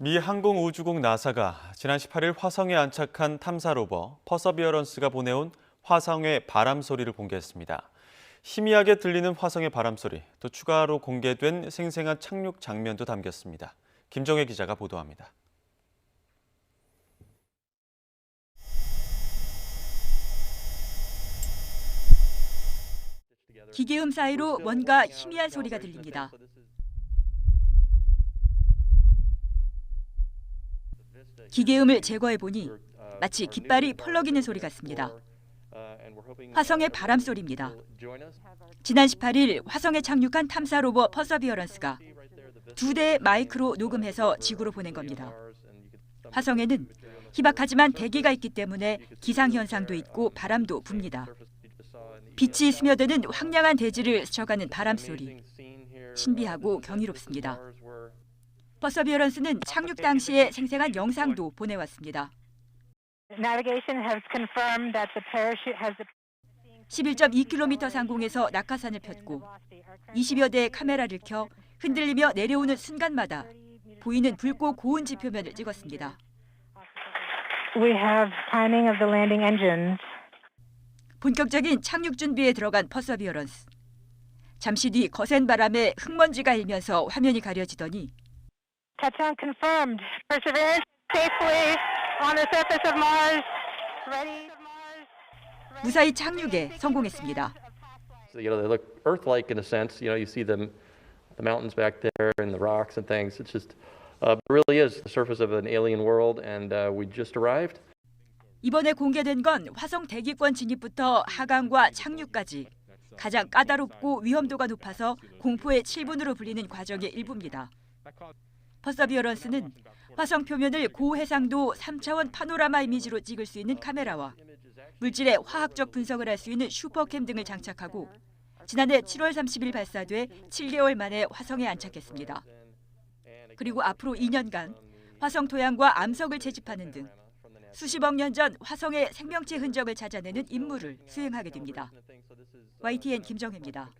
미 항공우주국 나사가 지난 18일 화성에 안착한 탐사 로버 퍼서비어런스가 보내온 화성의 바람 소리를 공개했습니다. 희미하게 들리는 화성의 바람 소리, 또 추가로 공개된 생생한 착륙 장면도 담겼습니다. 김정혜 기자가 보도합니다. 기계음 사이로 뭔가 희미한 소리가 들립니다. 기계음을 제거해 보니 마치 깃발이 펄럭이는 소리 같습니다. 화성의 바람 소리입니다. 지난 18일 화성에 착륙한 탐사 로버 퍼서비어런스가 두 대의 마이크로 녹음해서 지구로 보낸 겁니다. 화성에는 희박하지만 대기가 있기 때문에 기상 현상도 있고 바람도 붑니다. 빛이 스며드는 황량한 대지를 스쳐가는 바람 소리. 신비하고 경이롭습니다. 퍼서비어런스는 착륙 당시의 생생한 영상도 보내왔습니다. Navigation has confirmed that the parachute has 11.2km 상공에서 낙하산을 폈고 20여 대의 카메라를 켜 흔들리며 내려오는 순간마다 보이는 붉고 고운 지표면을 찍었습니다. We have timing of the landing engines. 본격적인 착륙 준비에 들어간 퍼서비어런스. 잠시 뒤 거센 바람에 흙먼지가 일면서 화면이 가려지더니 Touchdown confirmed. Perseverance safely on the surface of Mars. Ready. 무사히 착륙에 성공했습니다. So, you know, they look Earth-like in a sense. You know, you see them, the mountains back there and the rocks and things. It's just, uh, it really is the surface of an alien world, and uh, we just arrived. 이번에 공개된 건 화성 대기권 진입부터 하강과 착륙까지 가장 까다롭고 위험도가 높아서 공포의 7분으로 불리는 과정의 일부입니다. 퍼서비어런스는 화성 표면을 고해상도 3차원 파노라마 이미지로 찍을 수 있는 카메라와 물질의 화학적 분석을 할 수 있는 슈퍼캠 등을 장착하고 지난해 7월 30일 발사돼 7개월 만에 화성에 안착했습니다. 그리고 앞으로 2년간 화성 토양과 암석을 채집하는 등 수십억 년 전 화성의 생명체 흔적을 찾아내는 임무를 수행하게 됩니다. YTN 김정혜입니다.